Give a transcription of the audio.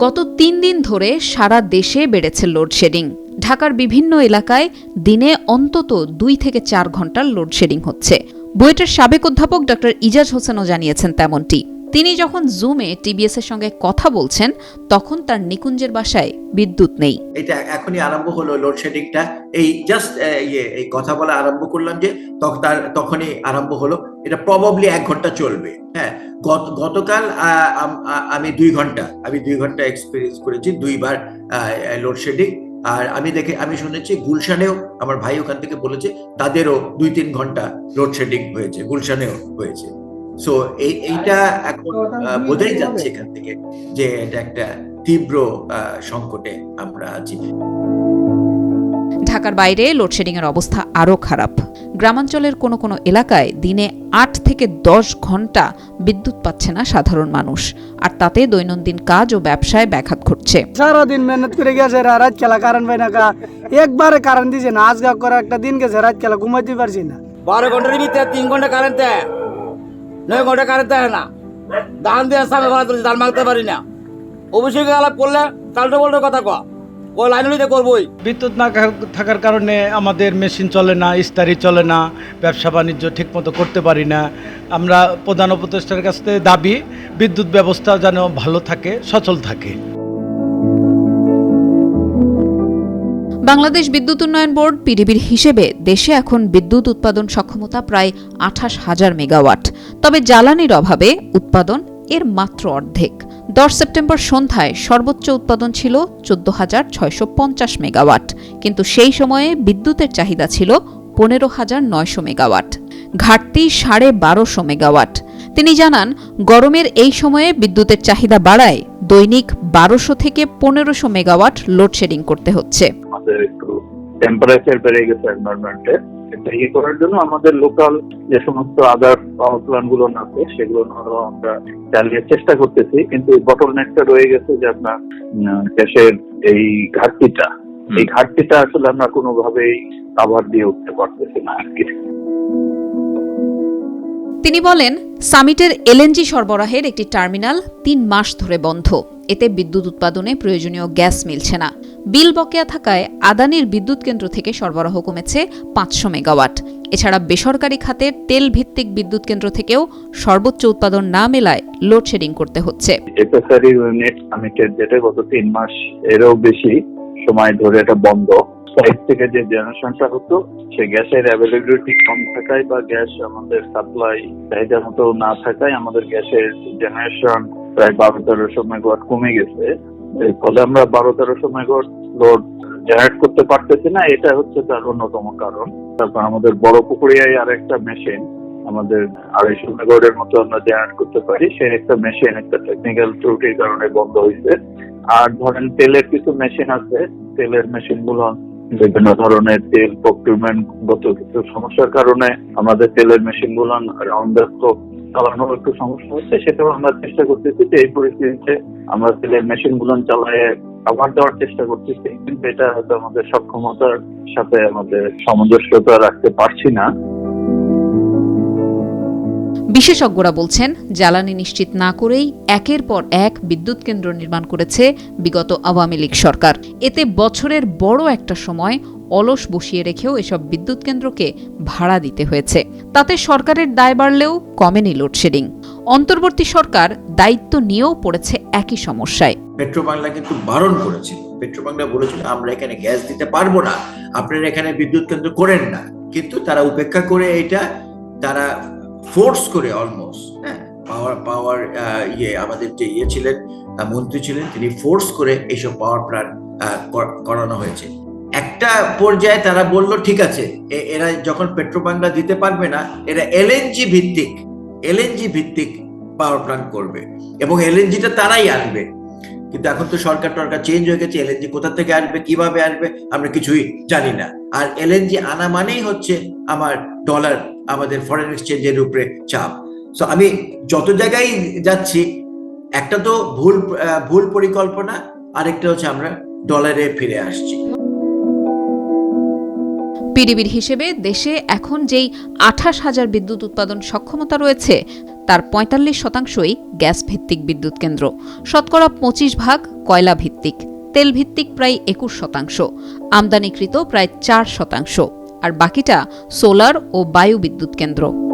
গত তিন দিন ধরে সারা দেশে বেড়েছে লোডশেডিং। ঢাকার বিভিন্ন এলাকায় দিনে অন্তত দুই থেকে চার ঘণ্টার লোডশেডিং হচ্ছে। বুয়েটের সাবেক অধ্যাপক ডক্টর ইজাজ হোসেনও জানিয়েছেন তেমনটি। তিনি যখন জুমে টিবিএস এর সঙ্গে কথা বলছেন, তখন তার নিকুঞ্জের বাসায় বিদ্যুৎ নেই। এটা এখনই আরম্ভ হলো লোডশেডিংটা। এই জাস্ট ইয়ে এই কথা বলা আরম্ভ করলাম যে তখন তখনই আরম্ভ হলো। এটা প্রবাবলি এক ঘণ্টা চলবে। হ্যাঁ গতকাল আম- দুই ঘণ্টা আমি দুই ঘণ্টা এক্সপিরিয়েন্স করেছি দুইবার লোডশেডিং আর আমি দেখে আমি শুনেছি গুলশানেও আমার ভাই ওখান থেকে বলেছে তাদেরও দুই তিন ঘণ্টা লোডশেডিং হয়েছে গুলশানেও হয়েছে। সো এই এইটা এখন বোঝাই যাচ্ছে এখান থেকে যে এটা একটা তীব্র আহ, সংকটে আমরা আছি। ঢাকার বাইরে লোডশেডিং এর অবস্থা আরও খারাপ। গ্রামাঞ্চলের কোনো কোনো এলাকায় দিনে আট থেকে দশ ঘণ্টা বিদ্যুৎ পাচ্ছে না সাধারণ মানুষ আর তাতে দৈনন্দিন কাজ ও ব্যবসায় ব্যাঘাত ঘটছে। সারাদিন মেহনত করে গেছে রা- রাত খেলা কারণ পাই না একবারে কারেন্ট দিছে না আজকে করে একটা দিন গেছে রাত খেলা ঘুমাইতে পারছি না। বারো ঘণ্টার ভিতরে তিন ঘণ্টা কারেন্ট দেয় নয় ঘণ্টা কারেন্ট দেয় না। ধান দিয়ে সামনে ভাড়া তুলছি ধান মারতে পারি না। অভিষেক আলাপ করলে পাল্টো পাল্টো কথা কয়। ও লাইন হইতে করবোই। বিদ্যুৎ না থাকার কারণে আমাদের মেশিন চলে না ইস্তারি চলে না ব্যবসা বাণিজ্য ঠিকমতো করতে পারি না। আমরা প্রধান উপদেষ্টার কাছ থেকে দাবি বিদ্যুৎ ব্যবস্থা যেন ভালো থাকে সচল থাকে। বাংলাদেশ বিদ্যুৎ উন্নয়ন বোর্ড পিডিবির হিসেবে দেশে এখন বিদ্যুৎ উৎপাদন সক্ষমতা প্রায় আঠাশ হাজার মেগাওয়াট। তবে জ্বালানির অভাবে উৎপাদন এর মাত্র অর্ধেক। দশ সেপ্টেম্বর সন্ধ্যায় সর্বোচ্চ উৎপাদন ছিল চোদ্দ হাজার ছয়শো পঞ্চাশ মেগাওয়াট, কিন্তু সেই সময়ে বিদ্যুতের চাহিদা ছিল পনেরো হাজার নয়শো মেগাওয়াট, ঘাটতি সাড়ে বারোশো মেগাওয়াট। তিনি জানান, গরমের এই সময়ে বিদ্যুতের চাহিদা বাড়ায় দৈনিক বারোশো থেকে পনেরোশো মেগাওয়াট লোডশেডিং করতে হচ্ছে। টেম্পারেচার বেড়ে গেছে এনভায়রনমেন্টে এটা ইয়ে করার জন্য আমাদের লোকাল যে সমস্ত আদার পাওয়ার প্ল্যান্টগুলো আছে সেগুলো আমরা চালিয়ে চেষ্টা করতেছি। কিন্তু বটল নেটটা রয়ে গেছে যে আপনার গ্যাসের এই ঘাটতিটা। এই ঘাটতিটা আসলে আমরা কোনোভাবেই কাভার দিয়ে উঠতে পারতেছি না আর কি। তিনি বলেন সামিটের এলএনজি সরবরাহের একটি টার্মিনাল তিন মাস ধরে বন্ধ। এতে বিদ্যুৎ উৎপাদনে প্রয়োজনীয় গ্যাস মিলছে না। বিল বকেয়া থাকায় আদানির বিদ্যুৎ কেন্দ্র থেকে সরবরাহ কমেছে পাঁচশো মেগাওয়াট। এছাড়া বেসরকারি খাতের তেল ভিত্তিক বিদ্যুৎ কেন্দ্র থেকেও সর্বোচ্চ উৎপাদন না মেলায় লোডশেডিং করতে হচ্ছে। গত তিন মাস এরও বেশি সময় ধরে এটা বন্ধ। সাইড থেকে যে জেনারেশনটা হতো, সে গ্যাসের অ্যাভেলেবিলিটি কম থাকায় বা গ্যাস আমাদের সাপ্লাই চাহিদা মতো না থাকায় আমাদের গ্যাসের জেনারেশন প্রায় বারো তেরোশো মেগাওয়াট কমে গেছে। এর ফলে আমরা বারো তেরোশো মেগাওয়াট লোড জেনারেট করতে পারতেছি না, এটা হচ্ছে তার অন্যতম কারণ। তারপর আমাদের বড় পুকুরিয়ায় আর একটা মেশিন আমাদের আড়াইশো মেগাওয়াটের মতো আমরা জেনারেট করতে পারি। সে একটা মেশিন একটা টেকনিক্যাল ত্রুটির কারণে বন্ধ হয়েছে আর ধরেন তেলের কিছু মেশিন আছে, তেলের মেশিনগুলো বিভিন্ন ধরনের তেল প্রকিউরমেন্ট গত কিছু সমস্যার কারণে আমাদের তেলের মেশিনগুলো রাউন্ড দ্য ক্লক চালানোর একটু সমস্যা হচ্ছে, সেটাও আমরা চেষ্টা করতেছি যে এই পরিস্থিতিতে আমরা তেলের মেশিনগুলো চালায় আবার দেওয়ার চেষ্টা করতেছি, কিন্তু এটা হয়তো আমাদের সক্ষমতার সাথে আমাদের সামঞ্জস্যতা রাখতে পারছি না। বিশেষজ্ঞরা বলছেন, জ্বালানি নিশ্চিত না করেই একের পর এক বিদ্যুৎ কেন্দ্র নির্মাণ করেছে বিগত আওয়ামী লীগ সরকার। এতে বছরের বড় একটা সময় অলস বসিয়ে রেখেও এসব বিদ্যুৎ কেন্দ্রকে ভাড়া দিতে হয়েছে। তাতে সরকারের দায় বাড়লেও কমেনি লোডশেডিং। অন্তর্বর্তী সরকার দায়িত্ব নিয়েও পড়েছে একই সমস্যায়। পেট্রো বাংলা কিন্তু বারণ করেছিল পেট্রো বাংলা বলেছিল, আমরা এখানে গ্যাস দিতে পারব না। আপনারা এখানে বিদ্যুৎ কেন্দ্র করেন না। কিন্তু তারা উপেক্ষা করে এটা, তারা ফোর্স করে অলমোস্ট হ্যাঁ। পাওয়ার পাওয়ার ইয়ে আমাদের যে ইয়ে ছিলেন মন্ত্রী ছিলেন তিনি ফোর্স করে এইসব পাওয়ার প্ল্যান্ট করানো হয়েছে। একটা পর্যায়ে তারা বলল ঠিক আছে এরা যখন পেট্রো বাংলা দিতে পারবে না এরা এলএনজি ভিত্তিক এলএনজি ভিত্তিক পাওয়ার প্ল্যান্ট করবে এবং এলএনজিটা তারাই আনবে। কিন্তু এখন তো সরকার টরকার চেঞ্জ হয়ে গেছে এলএনজি কোথা থেকে আসবে কীভাবে আসবে আমরা কিছুই জানি না। আর এলএনজি আনা মানেই হচ্ছে আমার ডলার আমাদের ফরেন এক্সচেঞ্জের উপরে চাপ। সো আমি যত জায়গায় যাচ্ছি, একটা তো ভুল ভুল পরিকল্পনা, আরেকটা হচ্ছে আমরা ডলারে ফিরে আসছি। পিডিবির হিসেবে দেশে এখন যেই আঠাশ হাজার বিদ্যুৎ উৎপাদন সক্ষমতা রয়েছে, তার পঁয়তাল্লিশ শতাংশই গ্যাস ভিত্তিক বিদ্যুৎ কেন্দ্র। শতকরা পঁচিশ ভাগ কয়লা ভিত্তিক তেল ভিত্তিক প্রায় একুশ শতাংশ, আমদানিকৃত প্রায় চার শতাংশ। আর বাকিটা সোলার ও বায়ু বিদ্যুৎ কেন্দ্র।